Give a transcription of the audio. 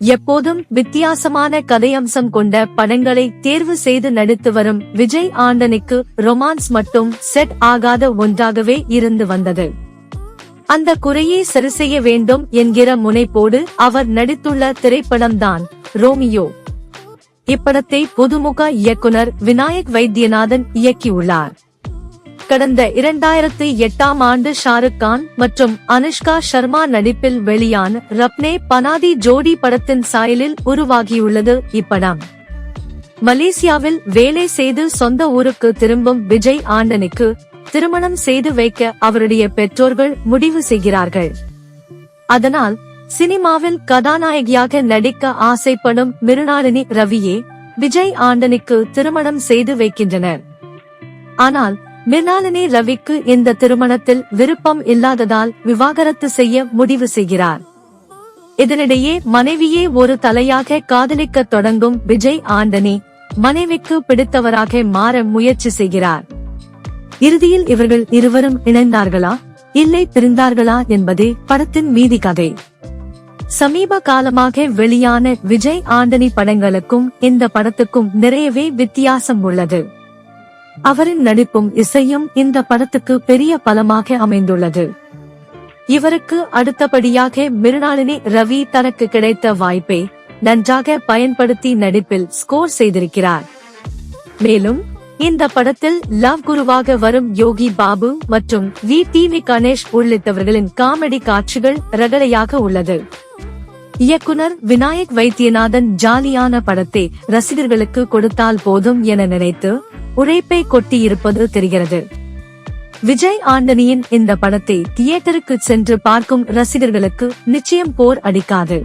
எப்போதும் வித்தியாசமான கதையம்சம் கொண்ட படங்களை தேர்வு செய்து நடித்து வரும் விஜய் ஆண்டனுக்கு ரொமான்ஸ் மட்டும் செட் ஆகாத ஒன்றாகவே இருந்து வந்தது. அந்த குறையை சரி செய்ய வேண்டும் என்கிற முனைப்போடு அவர் நடித்துள்ள திரைப்படம்தான் ரோமியோ. இப்படத்தை புதுமுக இயக்குனர் விநாயக் வைத்தியநாதன் இயக்கியுள்ளார். கடந்த இரண்டாயிரத்து எட்டாம் ஆண்டு ஷாருக் கான் மற்றும் அனுஷ்கா சர்மா நடிப்பில் வெளியான ரப்னே பனாதி ஜோடி படத்தின் சாயலில் உருவாகியுள்ளது இப்படம். மலேசியாவில் வேலை செய்து சொந்த ஊருக்கு திரும்பும் விஜய் ஆண்டனிக்கு திருமணம் செய்து வைக்க அவருடைய பெற்றோர்கள் முடிவு செய்கிறார்கள். அதனால் சினிமாவில் கதாநாயகியாக நடிக்க ஆசைப்படும் மிருணாளினி ரவியே விஜய் ஆண்டனிக்கு திருமணம் செய்து வைக்கின்றனர். ஆனால் மிருணாளினி ரவிக்கு இந்த திருமணத்தில் விருப்பம் இல்லாததால் விவாகரத்து செய்ய முடிவு செய்கிறார். இதனிடையே மனைவியே ஒரு தலையாக காதலிக்க தொடங்கும் விஜய் ஆண்டனி மனைவிக்கு பிடித்தவராக மாற முயற்சி செய்கிறார். இறுதியில் இவர்கள் இருவரும் இணைந்தார்களா? இல்லை பிரிந்தார்களா என்பதே படத்தின் மீதி கதை. சமீப காலமாக வெளியான விஜய் ஆண்டனி படங்களுக்கும் இந்த படத்துக்கும் நிறையவே வித்தியாசம் உள்ளது. அவரின் நடிப்பும் இசையும் இந்த படத்துக்கு பெரிய பலமாக அமைந்துள்ளது. இவருக்கு அடுத்தபடியாக மிருணாளினி ரவி தனக்கு கிடைத்த வாய்ப்பை நன்றாக பயன்படுத்தி நடிப்பில் ஸ்கோர் செய்திருக்கிறார். மேலும் இந்த படத்தில் லவ் குருவாக வரும் யோகி பாபு மற்றும் வி டி வி கணேஷ் உள்ளிட்டவர்களின் காமெடி காட்சிகள் ரகளையாக உள்ளது. இயக்குனர் விநாயக் வைத்தியநாதன் ஜாலியான படத்தை ரசிகர்களுக்கு கொடுத்தால் போதும் என நினைத்து உழைப்பை கொட்டியிருப்பது தெரிகிறது. விஜய் ஆண்டனியின் இந்த படத்தை தியேட்டருக்கு சென்று பார்க்கும் ரசிகர்களுக்கு நிச்சயம் போர் அடிக்காது.